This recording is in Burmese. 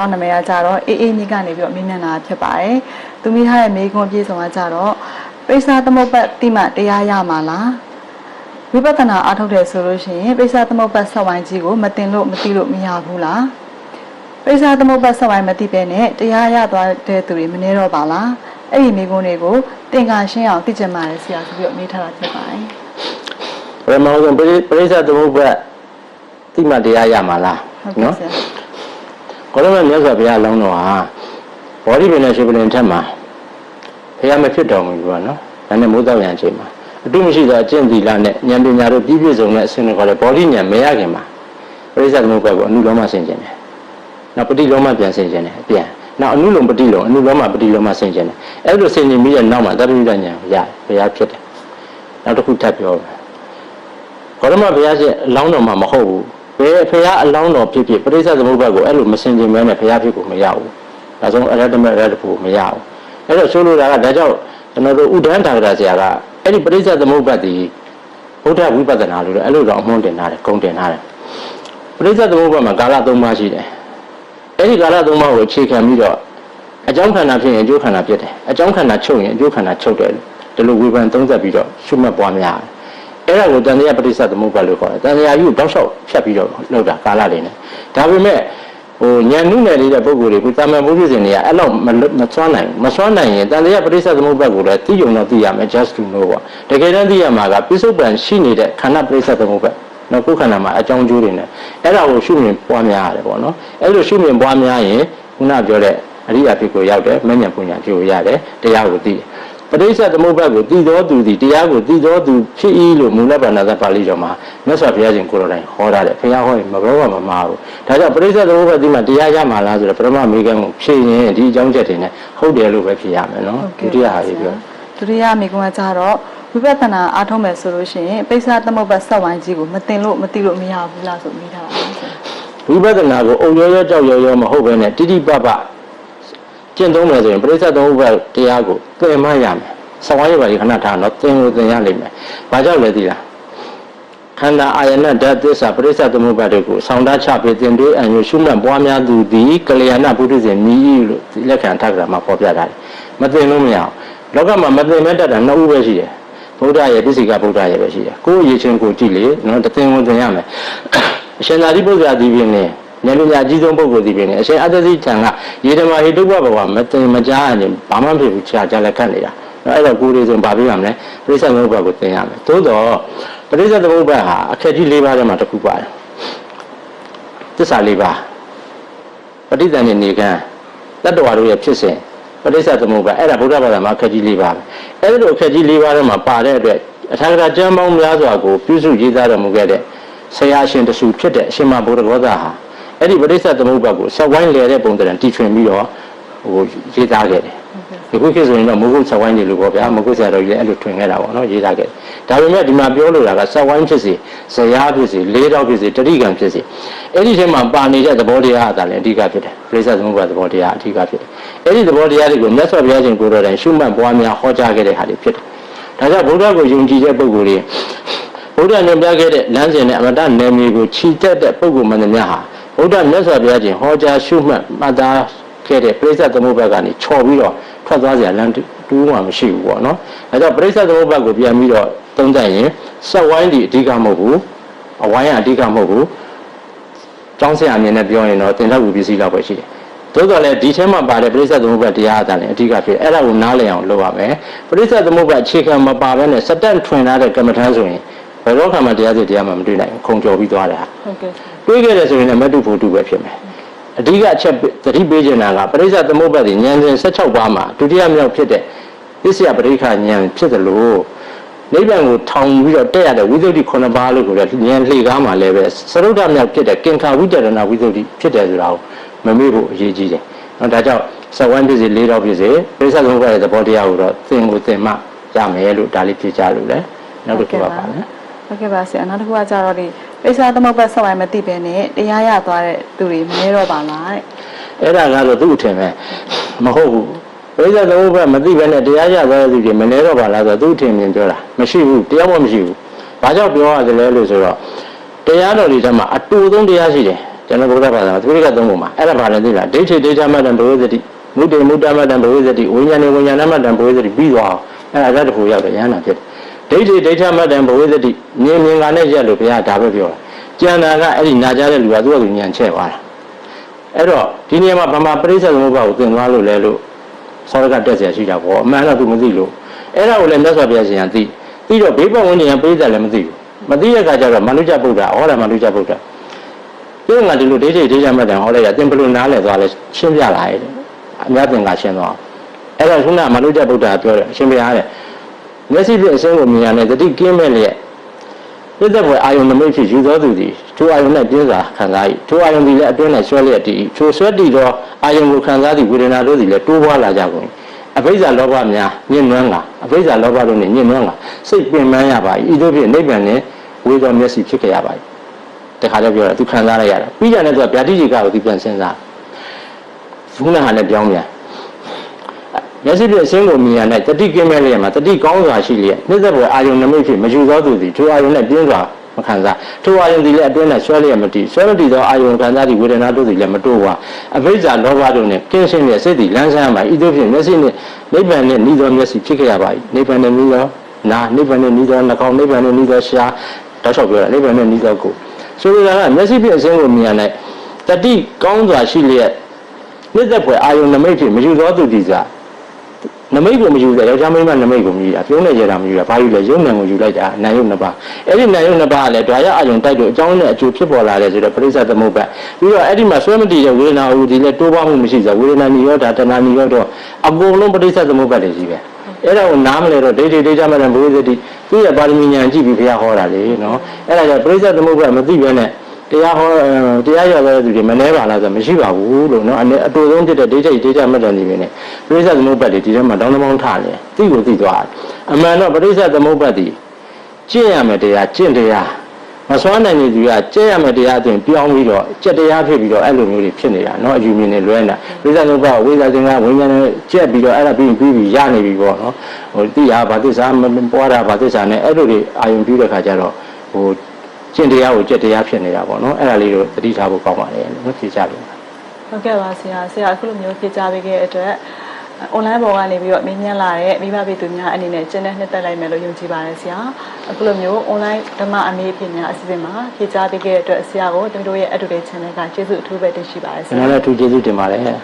ကောင်းနာမည်ကကြတော့အေးအေးမြင့်ကနေပြီးတော့မြင့်မြတ်လာဖြစ်ပါတယ်သူမိထားရဲ့မိခွန်းပြေဆုံးကကြတော့ပိဿာသမုပ္ပတ်တိမတရားရမှာလားဝိပဿနာအားထုတ်တယ်ဆိုလို့ရှိရင်ပိဿာသမုပ္ပတ်ဆက်ဝိုင်းကြီးကိုမတင်လို့မသိလို့မရဘူးလားပိဿာသမုပ္ပတ်ဆက်ဝိုင်းမသိပဲနဲ့တရားရသွားတဲ့သူတွေမနေတော့ပါလားအဲ့ဒီမိခွန်းတွေကိုသင်္ကာရှင်းအောင်သိကြမှာလေဆရာဆိုပြီးတော့မေးထားတာဖြစ်ပါတယ်ပရမောဆုံးပရိပရိစ္ဆသမုပ္ပါတိမတရားရမှာလားဟုတ်ကဲ့နော်ဆရာ ကောရမမြတ်စွာဘုရားအလောင်းတော်ဟာဘောဓိပင်နဲ့ရှင်ပလင်ထက်မှာဘုရားမဖြစ်တော်မူဘူးပေါ့နော်ဒါနဲ့မိုးတောက်ရန်ချိန်မှာအတုမရှိသောအကျင့်သီလနဲ့ဉာဏ်ပညာတို့ပြည့်ပြည့်စုံတဲ့အစဉ်ခေါ်တဲ့ဘောဓိဉာဏ်မရခင်မှာပရိစ္ဆသမုပ္ပါကိုအနုလောမဆင်ကျင်တယ်နောက်ပฏิလောမပြန်ဆင်ကျင်တယ်အပြန်နောက်အနုလုံပฏิလုံအနုလောမပฏิလောမဆင်ကျင်တယ်အဲ့လိုဆင်ကျင်ပြီးတဲ့နောက်မှာတတ္တိဉာဏ်ရဘုရားဖြစ်တယ်နောက်တစ်ခုထပ်ပြောမယ် ဘောရမဘုရားရှင်အလောင်းတော်မှာမဟုတ်ဘူး ဘယ်ဖရာအလောင်းတော်ဖြစ်ဖြစ်ပရိစ္ဆေသမုပ္ပါကိုအဲ့လိုမစင်ကြင်မဲနဲ့ဖရာဖြစ်ကိုမရဘူးဒါဆိုအရတမရတဖို့မရဘူးအဲ့တော့ဆိုလိုတာကဒါကြောင့်ကျွန်တော်တို့ဥဒန်းတာဂရာဆရာကအဲ့ဒီပရိစ္ဆေသမုပ္ပါတီဘုဒ္ဓဝိပဿနာလို့လည်းအဲ့လိုတော့အမွန်းတင်ထားတယ်ဂုံတင်ထားတယ်ပရိစ္ဆေသမုပ္ပါမှာကာလ၃ပါးရှိတယ်အဲ့ဒီကာလ၃ပါးကိုအခြေခံပြီးတော့အကြောင်းခန္ဓာဖြစ်ရင်အကျိုးခန္ဓာဖြစ်တယ်အကြောင်းခန္ဓာချုပ်ရင်အကျိုးခန္ဓာချုပ်တယ်ဒီလိုဝေဖန်သုံးသပ်ပြီးတော့ရှုမှတ်ပွားများတယ် အဲ့ဒါကိုတန်တရားပရိစ္ဆသမုပ္ပါလို့ခေါ်တယ်တန်တရားကြီးကိုတောက်လျှောက်ဖြတ်ပြီးတော့လောက်တာကာလလေးနဲ့ဒါပေမဲ့ဟိုညံနုနယ်လေးတဲ့ပုံကိုယ်တွေကတာမန်ဘုရားရှင်တွေကအဲ့လောက်မလွတ်မစွမ်းနိုင်ဘူးမစွမ်းနိုင်ရင်တန်တရားပရိစ္ဆသမုပ္ပါကိုလည်းသိကြုံတော့သိရမယ် just to know ပေါ့တကယ်တမ်းသိရမှာကပိစုပန်ရှိနေတဲ့ခန္ဓာပရိစ္ဆသမုပ္ပါနော်ကိုယ်ခန္ဓာမှာအကြောင်းကျိုးတွေနဲ့အဲ့ဒါကိုရှုမြင်ပွားများရတယ်ပေါ့နော်အဲ့လိုရှုမြင်ပွားများရင်ခုနပြောတဲ့အရိယာဖြစ်ကိုရောက်တယ်မဉ္ဇဉ်ပူညာဖြစ်ကိုရတယ်တရားကိုသိတယ် ပရိစ္ဆေသမုပ္ပါကိုတည်တော်သူသည်တရားကိုတည်တော်သူဖြစ်၏လို့မူလဗန္ဒသပါဠိတော်မှာမြတ်စွာဘုရားရှင်ကိုယ်တော်တိုင်ဟောထားတယ်ဘုရားဟောရင်မဘောကမမာဘူးဒါကြောင့်ပရိစ္ဆေသမုပ္ပါဒီမှာတရားရမှာလားဆိုတော့ပရမမေကံကိုဖြည့်ရင်ဒီအကြောင်းချက်တွေနဲ့ဟုတ်တယ်လို့ပဲဖြည့်ရမယ်နော်ဒုတိယဟာကြီးပြောဒုတိယမိကွန်းကကြတော့ဝိပဿနာအားထုတ်မယ်ဆိုလို့ရှိရင်ပိဿာသမုပ္ပတ်ဆက်ဝိုင်းကြီးကိုမတင်လို့မသိလို့မရဘူးလားဆိုမိထားတာပါဆရာဝိပဿနာကိုအုံရောရောကြောက်ရောရောမဟုတ်ဘဲနဲ့တိတိပပ ကျင့်သုံးမယ်ဆိုရင်ပရိစ္ဆေသမုပ္ပါတရားကိုသင်မှရမယ်သဝါရပါဒီခဏထားတော့သင်ကိုသင်ရလိမ့်မယ်ဘာကြောင့်လဲသိလားခန္ဓာအာယနာဓာတ်သစ္စာပရိစ္ဆသမုပ္ပါဒ်ကိုဆောင်းတားချပြီးသင်တွေးအံယူရှုမှတ်ပွားများသူသည်ကလျာဏပုထုဇဉ်မြည်လို့ဒီလက်ခံထပ်ကြမှာပေါ်ပြထားတယ်မသိလို့မရအောင်လောကမှာမသိမဲ့တတ်တာနှစ်ဦးပဲရှိတယ်ဗုဒ္ဓရဲ့ပြစ္ဆိကဗုဒ္ဓရဲ့ပဲရှိတယ်ကိုယ်ရည်ချင်းကိုကြည့်လေနော်တသင်ကိုသင်ရမယ်အရှင်သာရိပုတ္တရာဒီပြင်းနဲ့ ဉာဏ်ပညာအကြီးဆုံးပုဂ္ဂိုလ်ဒီပြင်းနဲ့အရှင်အတ္တသိထံကယေဓမဟိတုပ္ပဘဝမသိမကြားရင်ဘာမှမဖြစ်ဘူးခြားခြားလက်ခတ်နေတာအဲ့တော့ကိုယ်ရည်ချင်းဘာပြရမလဲပြိဿသမုပ္ပါဒ်ကိုသင်ရမယ်သို့တော့ပရိစ္ဆေသမုပ္ပါဟာအခက်ကြီး၄ပါးထဲမှာတစ်ခုပါတယ်သစ္စာ၄ပါးပဋိသန္ဓေနေကံတတ္တဝါတို့ရဲ့ဖြစ်စဉ်ပရိစ္ဆေသမုပ္ပါအဲ့ဒါဗုဒ္ဓဘာသာမှာအခက်ကြီး၄ပါးပဲအဲ့ဒီလိုအခက်ကြီး၄ပါးထဲမှာပါတဲ့အတွက်အထာဂရကျမ်းပေါင်းများစွာကိုပြုစုရေးသားတော်မူခဲ့တဲ့ဆရာရှင်တဆူဖြစ်တဲ့အရှင်မဘုရားဂောသဟာ အဲ့ဒီပရိစ္ဆေသမုပ္ပါကိုဆက်ဝိုင်းလေတဲ့ပုံစံတီထွင်ပြီးတော့ဟိုရေးသားခဲ့တယ်ဒီခုခေတ်ဆိုရင်တော့မုဂုတ်ဆက်ဝိုင်းနေလို့ပေါ့ဗျာမုဂုတ်ဆရာတော်ကြီးလည်းအဲ့လိုထွင်ခဲ့တာပေါ့နော်ရေးထားခဲ့တယ်ဒါပေမဲ့ဒီမှာပြောလို့တာကဆက်ဝိုင်းဖြစ်စေဇရာဖြစ်စေလေးတော့ဖြစ်စေတတိကံဖြစ်စေအဲ့ဒီထဲမှာပါနေတဲ့သဘောတရားအတာလည်းအဓိကဖြစ်တယ်ပြိဿသမုပ္ပါသဘောတရားအဓိကဖြစ်တယ်အဲ့ဒီသဘောတရားတွေကိုမြတ်စွာဘုရားရှင်ကိုယ်တော်တိုင်ရှုမှတ်ပွားများဟောကြားခဲ့တဲ့ဟာတွေဖြစ်တယ်ဒါကြောင့်ဗုဒ္ဓကိုယုံကြည်တဲ့ပုဂ္ဂိုလ်တွေဗုဒ္ဓညွှန်ပြခဲ့တဲ့လမ်းစဉ်နဲ့အမတနယ်မြေကိုခြိတက်တဲ့ပုဂ္ဂိုလ်မှန်သမျှဟာ ဗုဒ္ဓမြတ်စွာဘုရားရှင်ဟောကြားရှုမှတ်မှတ်သားခဲ့တဲ့ပြိဿသမုပ္ပါကနေချော်ပြီးတော့ထွက်သွားစရာလမ်းတူးမှမရှိဘူးပေါ့နော်။အဲကြောင့်ပရိစ္ဆေသမုပ္ပါကိုပြန်ပြီးတော့သုံးသပ်ရင်ဆက်ဝိုင်းဒီအဓိကမဟုတ်ဘူး။အဝိုင်းကအဓိကမဟုတ်ဘူး။ကျောင်းဆရာအမြင်နဲ့ပြောရင်တော့သင်္ဍဝပစ္စည်းလောက်ပဲရှိတယ်။သို့တော်လည်းဒီထဲမှာပါတဲ့ပရိစ္ဆေသမုပ္ပါတရားအတာလည်းအဓိကဖြစ်အဲ့ဒါကိုနားလည်အောင်လုပ်ရမယ်။ပရိစ္ဆေသမုပ္ပါအခြေခံမပါဘဲနဲ့စတက်ထွင်ထားတဲ့ကမ္မထမ်းဆိုရင်ဘယ်တော့မှတရားစစ်တရားမှမတွေ့နိုင်ဘူး။ခုံကျော်ပြီးသွားတယ်ဟာ။ဟုတ်ကဲ့ တွေးခဲ့တယ်ဆိုရင်လည်းမတုဖို့တုပဲဖြစ်မယ်အဓိကအချက်သတိပေးချင်တာကပရိစ္ဆသမုပ္ပါဒ်ဉာဏ်စဉ်16ပါးမှာဒုတိယမြောက်ဖြစ်တဲ့သစ္စာပရိက္ခဉာဏ်ဖြစ်တယ်လို့နိဗ္ဗာန်ကိုထောင်ပြီးတော့တက်ရတဲ့ဝိသုဒ္ဓိ9ပါးလို့ကိုလည်းဉာဏ်လှေကားမှာလည်းပဲသရုဒ္ဓမြောက်ဖြစ်တဲ့ကင်္ခာဝိတ္တရဏဝိသုဒ္ဓိဖြစ်တယ်ဆိုတာကိုမမေ့ဖို့အရေးကြီးတယ်။နော်ဒါကြောင့်စဝမ်းဖြစ်စေလေးတော့ဖြစ်စေပရိစ္ဆသမုပ္ပါဒ်ရဲ့သဘောတရားကိုတော့သင်ကိုသင်မှရမယ်လို့ဒါလေးပြကြလို့လေနောက်တစ်ခုပါပါနော်ဟုတ်ကဲ့ပါဆရာနောက်တစ်ခုကကြတော့ဒီ ပိဿာသမုပ္ပတ်ဆက်ဝိုင်းမသိပဲနဲ့တရားရသွားတဲ့သူတွေမနေတော့ပါလားတဲ့အဲ့ဒါကတော့သူ့အထင်ပဲမဟုတ်ဘူးပရိသတ်သမုပ္ပါမသိဘဲနဲ့တရားရသွားတဲ့သူတွေမနေတော့ပါလားဆိုတော့သူ့အထင်မြင်ပြောတာမရှိဘူးတရားမှမရှိဘူးဘာကြောင့်ပြောရတယ်လဲလို့ဆိုတော့တရားတော်တွေထဲမှာအတူဆုံးတရားရှိတယ်ကျွန်တော်ဗုဒ္ဓဘာသာမှာသတိကသုံးပုံမှာအဲ့ဒါဘာလဲသိလားဒိဋ္ဌိဒိဋ္ဌမတ္တံဘဝဇတိမုဒ္ဒေမုဒ္ဒမတ္တံဘဝဇတိဝိညာဉ်ဝိညာဏမတ္တံဘဝဇတိပြီးသွားအောင်အဲ့ဒါတခုရောက်တယ်ရဟန္တာဖြစ်တယ် ဒိဋ္ဌိဒိဋ္ဌမတ္တံဘဝဇတိမြင်မြင်ကနဲ့ရက်လို့ဘုရားဒါပဲပြောတာကျန်တာကအဲ့ဒီနာကြတဲ့လူကသူ့အကူဉာဏ်ချက်သွားတာအဲ့တော့ဒီနေရာမှာဗမာပရိစ္ဆေသမုပ္ပါကိုသင်သွားလို့လဲလို့ဆောရကတက်เสียရှိတာပေါ့အမှန်တော့သူမသိလို့အဲ့ဒါကိုလည်းမြတ်စွာဘုရားရှင်ကသိသိတော့ဘေးပတ်ဝန်းကျင်ကပရိစ္ဆေလည်းမသိဘူးမသိတဲ့အခါကျတော့မနုကြဗုဒ္ဓဟောတာမနုကြဗုဒ္ဓ ကျင်းကဒီလိုဒိဋ္ဌိဒိဋ္ဌမတ္တံဟောလိုက်တာသင်ဘယ်လိုနားလည်သွားလဲရှင်းပြလာရဲ့အများသင်္ကရှင်းသွားအဲ့ဒါခုနမနုကြဗုဒ္ဓပြောတယ်အရှင်ဘုရားတဲ့ မျက်စိဖြင့်အစင်းကိုမြင်ရတဲ့တတိကင်းမဲ့လျက်ပြည့်တဲ့ဘွယ်အာယုံနမိတ်ဖြစ်ယူသောသူသည်ထိုအာယုံနဲ့ပြင်းစွာခံစား၏ထိုအာယုံသည်လည်းအတွင်း၌ဆွဲလျက်တည်၏ထိုဆွဲတည်သောအာယုံကိုခံစားသည့်ဝေဒနာတို့သည်လည်းတိုးပွားလာကြကုန်၏အဘိဇ္ဇာလောဘများညှဉ်းနှွမ်းလာအဘိဇ္ဇာလောဘတို့နှင့်ညှဉ်းနှွမ်းလာစိတ်ပင်ပန်းရပါ၏ဤသို့ဖြင့်နိဗ္ဗာန်နှင့်ဝေသောမျက်စိဖြစ်ခဲ့ရပါ၏တခါတော့ပြောတာသူခံစားလိုက်ရတာပြီးကြတဲ့သူကဗျာတိจิกကိုသူပြန်စဉ်းစားခုနဟာနဲ့ပြောင်းပြန် မျက်စိဖြင့်အစင်းကိုမြင်ရတဲ့တတိကင်းမဲ့လျက်မှာတတိကောင်းစွာရှိလျက်နှိမ့်သက်ဘွယ်အာယုံနမိတ်ဖြင့်မယူသောသူသည်ထိုအာယုံနဲ့ပြင်းစွာမခံစားထိုအာယုံသည်လည်းအတွင်း၌ဆွဲလျက်မတည်ဆွဲမတည်သောအာယုံခံစားသည့်ဝေဒနာတို့သည်လည်းမတိုးဝါအဘိဇ္ဇာလောဘတို့နှင့်ကင်းရှင်းလျက်စိတ်သည်လန်းဆန်းပါဤသို့ဖြင့်မျက်စိနှင့်နိဗ္ဗာန်နှင့်ဤသောမျက်စိဖြစ်ခဲ့ရပါ၏နိဗ္ဗာန်နှင့်ဤသောနာနိဗ္ဗာန်နှင့်ဤသောနှာခေါင်းနိဗ္ဗာန်နှင့်ဤသောရှားတောက်လျှောက်ပြောတာနိဗ္ဗာန်နှင့်ဤသောကိုယ်ဆိုလိုတာကမျက်စိဖြင့်အစင်းကိုမြင်ရတဲ့တတိကောင်းစွာရှိလျက်နှိမ့်သက်ဘွယ်အာယုံနမိတ်ဖြင့်မယူသောသူသည်စား နမိတ်ကိုမယူတဲ့ယောက်ျားမိန်းမနမိတ်ကိုမယူတာပြုံးနေကြတာမယူတာဘာယူလဲယုံနံကိုယူလိုက်တာနာယုံနှစ်ပါးအဲ့ဒီနာယုံနှစ်ပါးကလည်းဓာရအယုံတိုက်လို့အကြောင်းနဲ့အကျိုးဖြစ်ပေါ်လာတယ်ဆိုတော့ပရိစ္ဆသမုပ္ပါပြီးတော့အဲ့ဒီမှာဆွဲမတည်တဲ့ဝေဒနာဟူဒီလည်းတိုးပွားမှုမရှိစေဝေဒနာနိရောဓတဏှာနိရောဓအကုန်လုံးပရိစ္ဆသမုပ္ပါတွေကြီးပဲအဲ့ဒါကိုနားမလဲတော့ဒိဋ္ဌိဒိဋ္ဌမတံဘုရားသတိသူရဲ့ပါရမီဉာဏ်ကြည့်ပြီးဘုရားဟောတာလေနော်အဲ့ဒါကြောင့်ပရိစ္ဆသမုပ္ပါမသိဘဲနဲ့ တရားဟောတရားရတဲ့သူတွေမနှဲပါလားဆိုမရှိပါဘူးလို့နော်အတူဆုံးဖြစ်တဲ့ဒိဋ္ဌိဒိဋ္ဌမတ္တန်ဒီပဲနဲ့ပရိစ္ဆသမုပ္ပါတွေဒီထဲမှာတောင်းတမောင်းထားတယ်သိကိုသိသွားတယ်အမှန်တော့ပရိစ္ဆသမုပ္ပါတွေကျင့်ရမယ်တရားကျင့်တရားမစွမ်းနိုင်တဲ့သူကကျင့်ရမယ်တရားအပြင်ပြောင်းပြီးတော့ကျက်တရားဖြစ်ပြီးတော့အဲ့လိုမျိုးတွေဖြစ်နေတာနော်အယူမြင်နေလွဲနေတာပရိစ္ဆသမုပ္ပါဝိဇ္ဇာသင်္ကဝိညာဉ်နဲ့ကျက်ပြီးတော့အဲ့ဒါပြီးပြီးပြီးရနေပြီပေါ့နော်ဟိုတိရဘာသစ္စာမပွားတာဘာသစ္စာနဲ့အဲ့လိုတွေအာယုံပြီးတဲ့ခါကျတော့ဟို ကျင့်တရားကိုကျက်တရားဖြစ်နေတာပေါ့နော်အဲ့ဒါလေးကိုသတိထားဖို့ကောင်းပါတယ်နော်ဖြေကြလို့ဟုတ်ကဲ့ပါဆရာဆရာအခုလိုမျိုးဖြေကြားပေးခဲ့တဲ့အတွက် online ပေါ်ကနေပြီးတော့မင်းမြန်းလာတဲ့မိဘပြည်သူများအနေနဲ့ကျင်းတဲ့နှစ်သက်လိုက်မယ်လို့ယုံကြည်ပါတယ်ဆရာအခုလိုမျိုး online ဓမ္မအမေးအဖြစ်များအစီအစဉ်မှာဖြေကြားပေးခဲ့တဲ့အတွက်ဆရာကိုတို့ရဲ့ Education Channel ကကျေးဇူးအထူးပဲတင်ရှိပါတယ်ဆကျွန်ရာတော်လည်းအထူးကျေးဇူးတင်ပါတယ်